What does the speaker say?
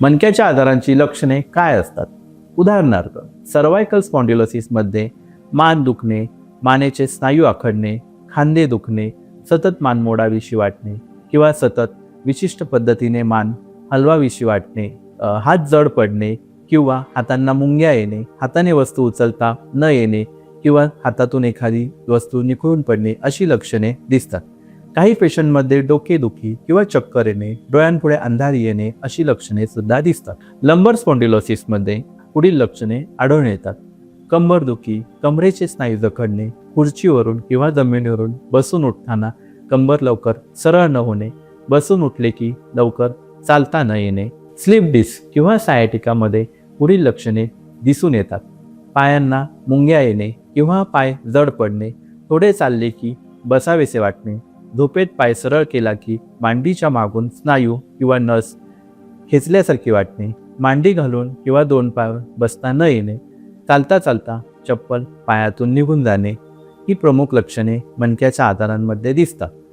मणक्याच्या आजारांची लक्षणे काय असतात? उदाहरणार्थ सर्वायकल स्पॉन्डिलोसिसमध्ये मान दुखणे मानेचे स्नायू आखडणे खांदे दुखणे सतत मान मोडाविशी वाटणे किंवा सतत विशिष्ट पद्धतीने मान हलवाविशी वाटणे हात जड पडणे किंवा हातांना मुंग्या येणे हाताने वस्तू उचलता न येणे किंवा हातातून एखादी वस्तू निखळून पडणे अशी लक्षणे दिसतात. काही पेशंटमध्ये डोकेदुखी किंवा चक्कर येणे डोळ्यांपुढे अंधार येणे अशी लक्षणे सुद्धा दिसतात. लंबर स्पॉन्डिलोसिसमध्ये पुढील लक्षणे आढळून येतात. कंबरदुखी कमरेचे स्नायू जखडणे खुर्चीवरून किंवा जमिनीवरून बसून उठताना कंबर लवकर सरळ न होणे बसून उठले की लवकर चालता न येणे स्लिप डिस्क किंवा सायटिकामध्ये पुढील लक्षणे दिसून येतात. पायांना मुंग्या येणे किंवा पाय जड पडणे थोडे चालले की बसावेसे वाटणे झोपेत पाय सरळ केला की मांडीच्या मागून स्नायू किंवा नस खेचल्यासारखी वाटणे मांडी घालून किंवा दोन पाय बसता न येणे चालता चालता चप्पल पायातून निघून जाणे ही प्रमुख लक्षणे मणक्याच्या आजारांमध्ये दिसतात.